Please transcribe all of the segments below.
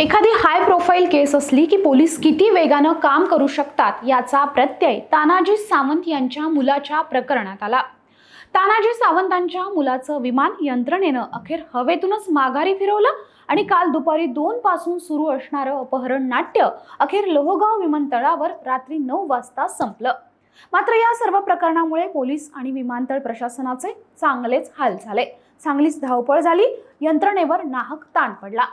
एखादी high profile केस असली की पोलीस किती वेगानं काम करू शकतात याचा प्रत्यय तानाजी सावंत यांच्या मुलाच्या प्रकरणात आला. तानाजी सावंतांच्या मुलाचं विमान यंत्रणेनं अखेर हवेतूनच माघारी फिरवलं आणि काल दुपारी दोन पासून सुरू असणारं अपहरण नाट्य अखेर लोहगाव विमानतळावर रात्री नऊ वाजता संपलं. मात्र या सर्व प्रकरणामुळे पोलीस आणि विमानतळ प्रशासनाचे चांगलेच हाल झाले. चांगलीच धावपळ झाली. यंत्रणेवर नाहक ताण पडला.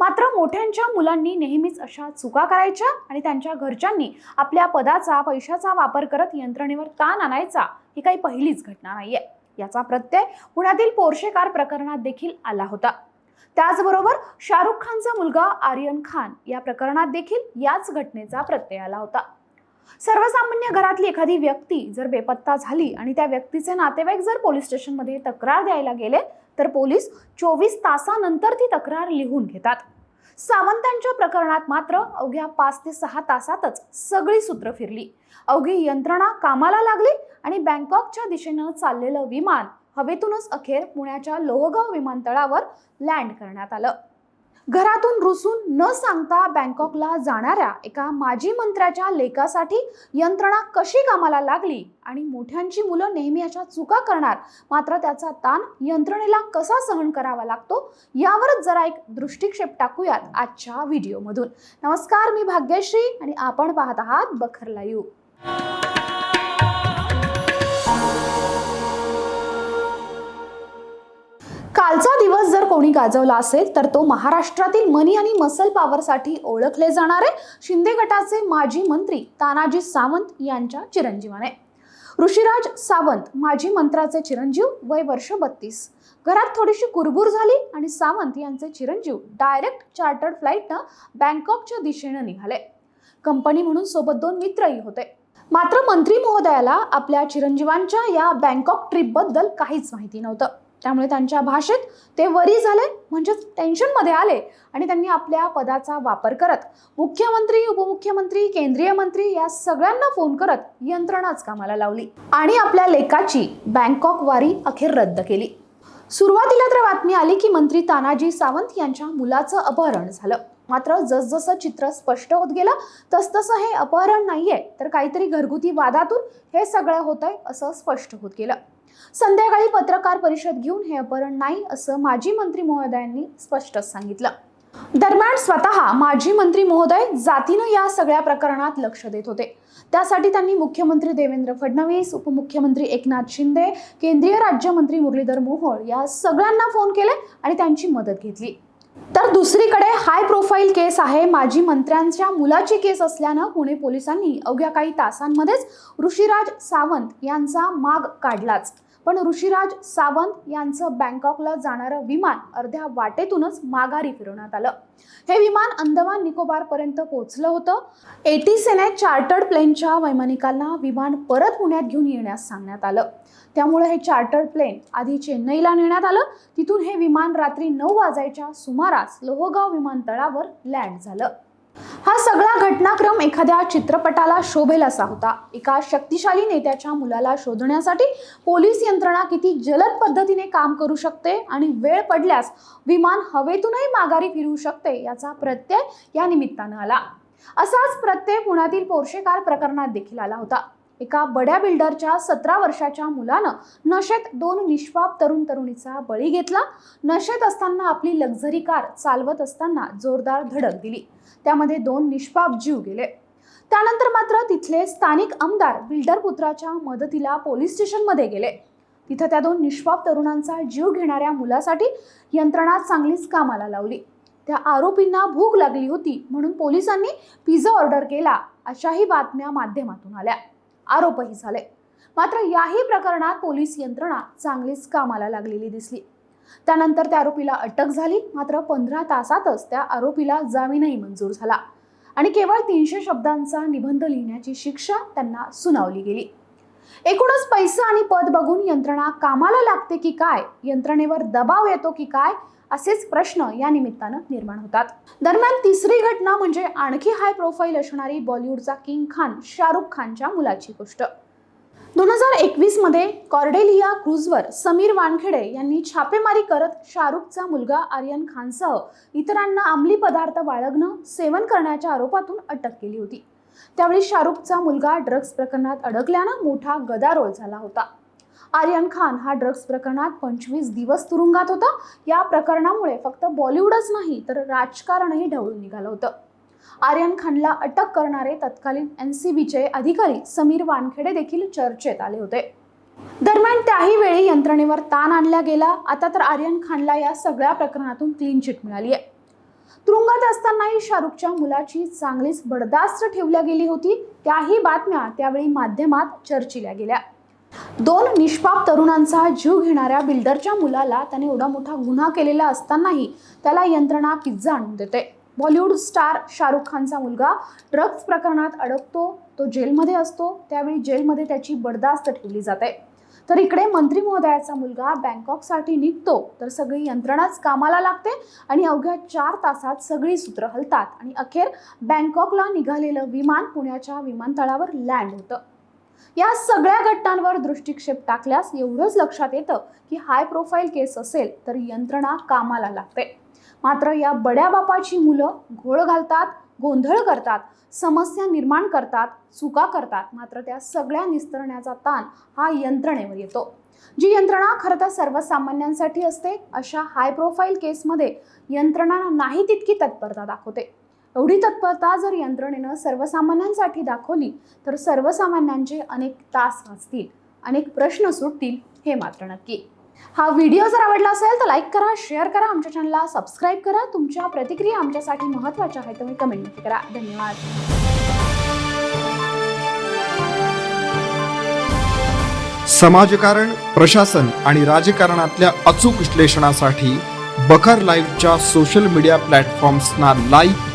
मात्र मोठ्यांच्या मुलांनी नेहमीच अशा चुका करायच्या आणि त्यांच्या घरच्यांनी आपल्या पदाचा पैशाचा वापर करत यंत्रणेवर ताण आणायचा ही काही पहिलीच घटना नाहीये. याचा प्रत्यय पुण्यातील पोर्शे कार प्रकरणात देखील आला होता. त्याचबरोबर शाहरुख खानचा मुलगा आर्यन खान या प्रकरणात देखील याच घटनेचा प्रत्यय आला होता. सर्वसामान्य घरातली एखादी व्यक्ती जर बेपत्ता झाली आणि त्या व्यक्तीचे नातेवाईक जर पोलीस स्टेशनमध्ये तक्रार द्यायला गेले तर पोलीस चोवीस तासानंतर ती तक्रार लिहून घेतात. सावंतांच्या प्रकरणात मात्र अवघ्या पाच ते सहा तासातच सगळी सूत्र फिरली. अवघी यंत्रणा कामाला लागली आणि बँकॉकच्या दिशेनं चाललेलं विमान हवेतूनच अखेर पुण्याच्या लोहगाव विमानतळावर लँड करण्यात आलं. घरातून रुसून न सांगता बँकॉकला जाणाऱ्या एका माजी मंत्र्याच्या लेखासाठी यंत्रणा कशी कामाला लागली आणि मोठ्यांची मुलं नेहमी अशा चुका करणार मात्र त्याचा ताण यंत्रणेला कसा सहन करावा लागतो यावरच जरा एक दृष्टिक्षेप टाकूयात आजच्या व्हिडिओमधून. नमस्कार मी भाग्यश्री आणि आपण पाहत आहात बखर लाईव्ह. कालचा दिवस जर कोणी गाजवला असेल तर तो महाराष्ट्रातील मनी आणि मसल पॉवरसाठी ओळखले जाणारे शिंदे गटाचे माजी मंत्री तानाजी सावंत यांच्या चिरंजीवाने. ऋषिराज सावंत माजी मंत्राचे चिरंजीव वय वर्ष बत्तीस. घरात थोडीशी कुरबूर झाली आणि सावंत यांचे चिरंजीव डायरेक्ट चार्टर्ड फ्लाईटनं बँकॉकच्या दिशेनं निघाले. कंपनी म्हणून सोबत दोन मित्रही होते. मात्र मंत्री महोदयाला आपल्या चिरंजीवांच्या या बँकॉक ट्रिपबद्दल काहीच माहिती नव्हतं. त्यामुळे त्यांच्या भाषेत ते वरी झाले म्हणजेच टेन्शनमध्ये आले आणि त्यांनी आपल्या पदाचा वापर करत मुख्यमंत्री उपमुख्यमंत्री केंद्रीय मंत्री या सगळ्यांना फोन करत यंत्रणाच कामाला लावली आणि आपल्या लेखाची बँकॉक वारी अखेर रद्द केली. सुरुवातीला तर बातमी आली की मंत्री तानाजी सावंत यांच्या मुलाचं अपहरण झालं. मात्र जसजसं चित्र स्पष्ट होत गेलं तसतसं हे अपहरण नाहीये. तर काहीतरी घरगुती वादातून हे सगळं होतंय असं स्पष्ट होत गेलं. संध्याकाळी पत्रकार परिषद घेऊन हे अपहरण नाही असं माजी मंत्री महोदयांनी स्पष्टच सांगितलं. दरम्यान स्वतः माजी मंत्री महोदय जातीनं या सगळ्या प्रकरणात लक्ष देत होते. त्यासाठी त्यांनी मुख्यमंत्री देवेंद्र फडणवीस उपमुख्यमंत्री एकनाथ शिंदे केंद्रीय राज्यमंत्री मुरलीधर मोहोळ या सगळ्यांना फोन केले आणि त्यांची मदत घेतली. तर दुसरीकडे हाय प्रोफाईल केस आहे. माजी मंत्र्यांच्या मुलाची केस असल्यानं पुणे पोलिसांनी अवघ्या काही तासांमध्येच ऋषीराज सावंत यांचा माग काढलाच. पण ऋषिराज सावंत यांचं बँकॉकला जाणारं विमान अर्ध्या वाटेतूनच माघारी फिरवण्यात आलं. हे विमान अंदमान निकोबारपर्यंत पोहोचलं होतं. एटीसीने चार्टर्ड प्लेनच्या वैमानिकांना विमान परत पुण्यात घेऊन येण्यास सांगण्यात आलं. त्यामुळे हे चार्टर्ड प्लेन आधी चेन्नईला नेण्यात आलं. तिथून हे विमान रात्री नऊ वाजायच्या सुमारास लोहगाव विमानतळावर लँड झालं. हा सगळा घटनाक्रम एखाद्या चित्रपटाला शोभेल असा होता एका शक्तिशाली नेत्याच्या मुलाला शोधण्यासाठी पोलीस यंत्रणा किती जलद पद्धतीने काम करू शकते आणि वेळ पडल्यास विमान हवेतूनही माघारी फिरू शकते याचा प्रत्यय या निमित्तानं आला. असाच प्रत्यय पुण्यातील पोर्शेकार प्रकरणात देखील आला होता. एका बड्या बिल्डरच्या सतरा वर्षाच्या मुलानं नशेत दोन निष्पाप तरुण तरुणीचा बळी घेतला. नशेत असताना आपली लक्झरी कार चालवत असताना जोरदार धडक दिली. त्यामध्ये दोन निष्पाप जीव गेले. त्यानंतर मात्र तिथले स्थानिक आमदार बिल्डर पुत्राच्या मदतीला पोलीस स्टेशनमध्ये गेले. तिथं त्या दोन निष्पाप तरुणांचा जीव घेणाऱ्या मुलासाठी यंत्रणा चांगलीच कामाला लावली. त्या आरोपींना भूक लागली होती म्हणून पोलिसांनी पिझ्झा ऑर्डर केला अशाही बातम्या माध्यमातून आल्या. आरोपही झाले. मात्र याही प्रकरणात पोलीस यंत्रणा चांगलीच कामाला लागलेली दिसली. त्यानंतर त्या आरोपीला अटक झाली मात्र पंधरा तासातच त्या आरोपीला जामीनही मंजूर झाला. आणि केवळ तीनशे शब्दांचा निबंध लिहिण्याची शिक्षा त्यांना सुनावली गेली. एकूणच पैसा आणि पद बघून यंत्रणा कामाला लागते की काय यंत्रणेवर दबाव येतो की काय असेच प्रश्न या निमित्तानं निर्माण होतात. दरम्यान तिसरी घटना म्हणजे आणखी हाय प्रोफाईल असणारी बॉलिवूडचा किंग खान शाहरुख खानच्या मुलाची गोष्ट. दोन हजार एकवीसमध्ये कॉर्डेलिया क्रूजवर समीर वानखेडे यांनी छापेमारी करत शाहरुखचा मुलगा आर्यन खानसह इतरांना अंमली पदार्थ बाळगणं सेवन करण्याच्या आरोपातून अटक केली होती. त्यावेळी शाहरुखचा मुलगा ड्रग्ज प्रकरणात अडकल्यानं मोठा गदारोळ झाला होता. आर्यन खान हा ड्रग्ज प्रकरणात पंचवीस दिवस तुरुंगात होता. या प्रकरणामुळे फक्त बॉलिवूडच नाही तर राजकारणही ढवळून निघालं होतं. आर्यन खानला अटक करणारे तत्कालीन एन सी बीचे अधिकारी समीर वानखेडे देखील चर्चेत आले होते. दरम्यान त्याही वेळी यंत्रणेवर ताण आणला गेला. आता तर आर्यन खानला या सगळ्या प्रकरणातून क्लीन चिट मिळाली आहे. तुरुंगात असतानाही शाहरुखच्या मुलाची चांगलीच बडदास्त ठेवल्या गेली होती. त्याही बातम्या त्यावेळी माध्यमात चर्चिल्या गेल्या. दोन निष्पाप तरुणांचा जीव घेणाऱ्या बिल्डरच्या मुलाला त्याने एवढा मोठा गुन्हा केलेला असतानाही त्याला यंत्रणा पिझ्झा आणून देते. बॉलिवूड स्टार शाहरुख खानचा मुलगा ड्रग्ज प्रकरणात अडकतो तो जेलमध्ये असतो त्यावेळी जेलमध्ये त्याची बडदास्त ठेवली जाते. तर इकडे मंत्री महोदयाचा मुलगा बँकॉकसाठी निघतो तर सगळी यंत्रणाच कामाला लागते आणि अवघ्या चार तासात सगळी सूत्र हलतात आणि अखेर बँकॉकला निघालेलं विमान पुण्याच्या विमानतळावर लँड होतं. या सगळ्या घटनांवर दृष्टिक्षेप टाकल्यास एवढंच लक्षात येतं की हाय प्रोफाईल केस असेल तर यंत्रणा कामाला लागते. मात्र या बड्या बापाची मुलं घोळ घालतात गोंधळ करतात समस्या निर्माण करतात चुका करतात मात्र त्या सगळ्या निस्तरण्याचा ताण हा यंत्रणेवर येतो. जी यंत्रणा खरं तर सर्वसामान्यांसाठी असते अशा हाय प्रोफाईल केसमध्ये यंत्रणा नाही तितकी तत्परता दाखवते. एवढी तत्परता जर यंत्रणेनं सर्वसामान्यांसाठी दाखवली तर सर्वसामान्यांचे अनेक तास वाचतील अनेक प्रश्न सुटतील हे मात्र नक्की. हा व्हिडिओ जर आवडला असेल तर लाईक करा शेअर करा आमच्या चॅनलला सबस्क्राईब करा. तुमच्या प्रतिक्रिया आमच्यासाठी महत्त्वाच्या आहेत तुम्ही कमेंट नक्की करा. धन्यवाद. समाजकारण प्रशासन आणि राजकारणातल्या अचूक विश्लेषणासाठी बखर लाईव्हच्या सोशल मीडिया प्लॅटफॉर्म्सना लाईक